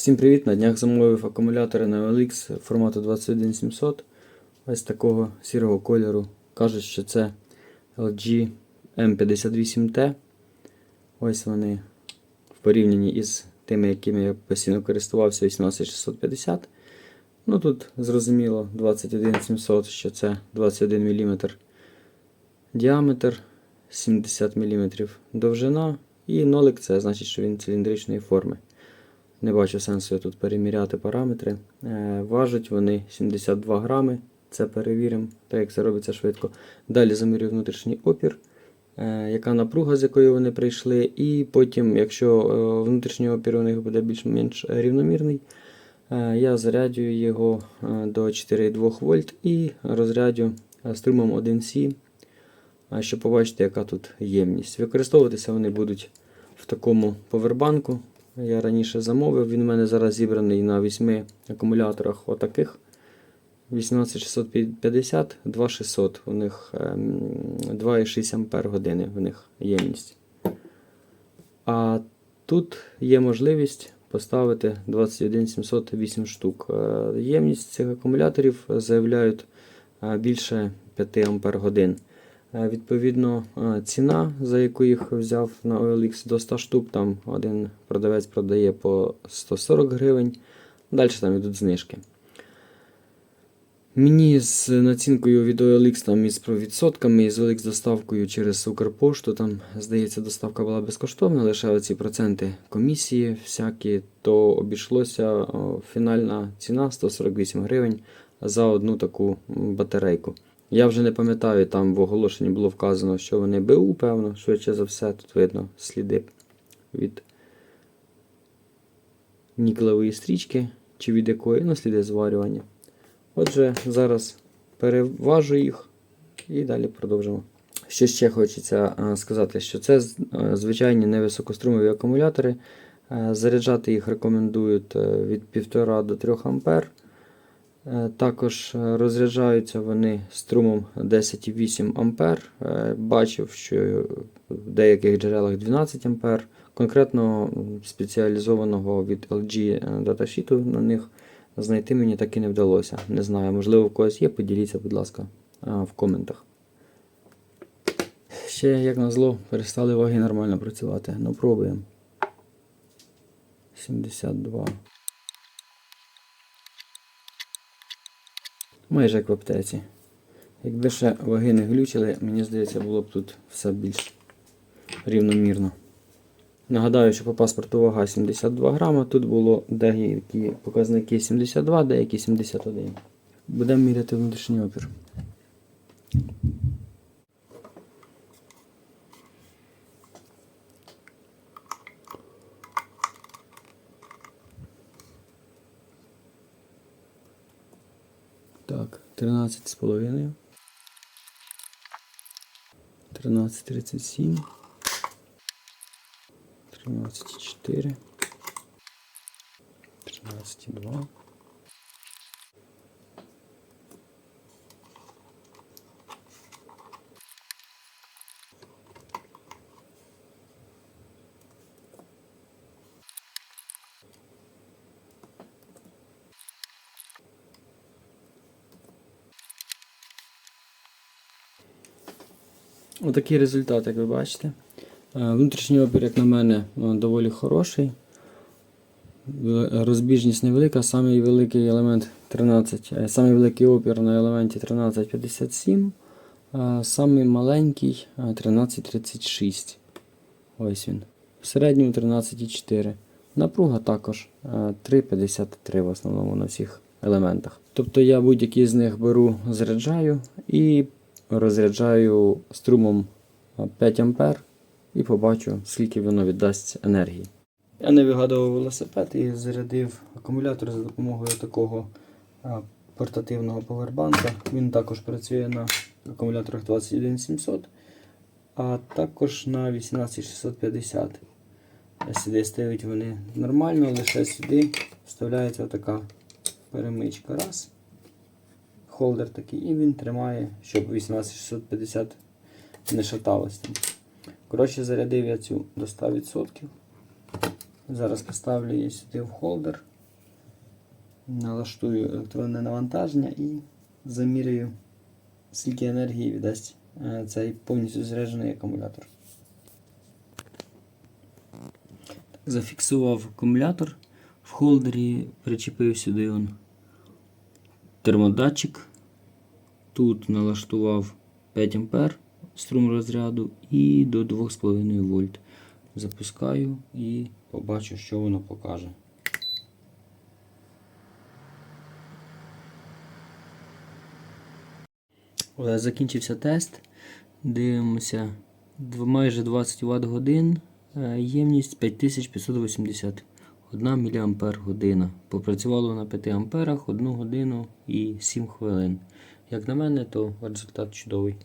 Всім привіт! На днях замовив акумулятори на OLX формату 21700. Ось такого сірого кольору. Кажуть, що це LG M58T. Ось вони в порівнянні із тими, якими я постійно користувався 18650. Ну тут зрозуміло 21700, що це 21 мм діаметр, 70 мм довжина. І нолик це значить, що він циліндричної форми. Не бачу сенсу тут переміряти параметри. Е, важать вони 72 грами. Це перевіримо, так як це робиться швидко. Далі замірюю внутрішній опір, е, яка напруга, з якої вони прийшли. І потім, якщо е, внутрішній опір у них буде більш-менш рівномірний, я зарядю його до 4,2 вольт і розрядю струмом 1С, е, щоб побачити, яка тут ємність. Використовуватися вони будуть в такому повербанку. Я раніше замовив, він у мене зараз зібраний на 8 акумуляторах отаких. 18650, 2600. У них ем, 2,6 Ампер години в них ємність. А тут є можливість поставити 21708 штук. Е, Ємність цих акумуляторів заявляють е, більше 5 Ампер годин. Е, Відповідно, е, ціна, за яку їх взяв на OLX до 100 штук, там один продавець продає по 140 гривень. Далі там йдуть знижки. Мені з націнкою від OLX там із відсотками, і з OLX доставкою через Укрпошту, там, здається, доставка була безкоштовна, лише оці проценти комісії всякі, то обійшлося фінальна ціна 148 гривень за одну таку батарейку. Я вже не пам'ятаю, там в оголошенні було вказано, що вони БУ, певно, швидше за все, тут видно сліди від нікелевої стрічки, чи від якої, ну, сліди зварювання. Отже, зараз переважу їх і далі продовжимо. Що ще хочеться сказати, що це звичайні невисокострумові акумулятори. Е, Заряджати їх рекомендують е, від 1,5 до 3 ампер. Е, Також е, розряджаються вони струмом 10,8 ампер. Е, Бачив, що в деяких джерелах 12 ампер. Конкретно спеціалізованого від LG даташіту на них знайти мені так і не вдалося. Не знаю, можливо, в когось є, поділіться, будь ласка, в коментах. Ще, як назло, перестали ваги нормально працювати. Ну, пробуємо. 72. Майже як в аптеці. Якби ще ваги не глючили, мені здається, було б тут все більш рівномірно. Нагадаю, що по паспорту вага 72 грама. Тут було деякі показники 72, деякі 71. Будемо міряти внутрішній опір. Так, 13 з половиною. 13,37. 13,4. 13,2. Отакий результат, як ви бачите. Е, Внутрішній опір, як на мене, е, доволі хороший. Розбіжність невелика, самий великий елемент 13, е, самий великий опір на елементі 1357, а самий маленький е, 1336. Ось він. В середньому 13,4. Напруга також е, 3,53 в основному на всіх елементах. Тобто я будь-який з них беру, заряджаю і розряджаю струмом е, 5 ампер і побачу, скільки воно віддасть енергії. Я не вигадував велосипед і зарядив акумулятор за допомогою такого портативного повербанка. Він також працює на акумуляторах 21700, а також на 18650. Сюди стають вони нормально, лише сюди вставляється така перемичка. Раз. Холдер такий, і він тримає, щоб 18650 не шаталось там. Коротше, зарядив я цю до 100%. Зараз поставлю її сюди в холдер налаштую електронне навантаження і замірюю, скільки енергії віддасть е, цей повністю заряджений акумулятор. Зафіксував акумулятор в холдері, причепив сюди он термодатчик. Тут налаштував 5 А струм розряду і до 2,5 вольт. Запускаю і побачу, що воно покаже. Е, Закінчився тест. Дивимося. Майже 20 Вт годин. е, Ємність 5580 1 мАч. Попрацювало на 5 амперах 1 годину і 7 хвилин. Як на мене, то результат чудовий.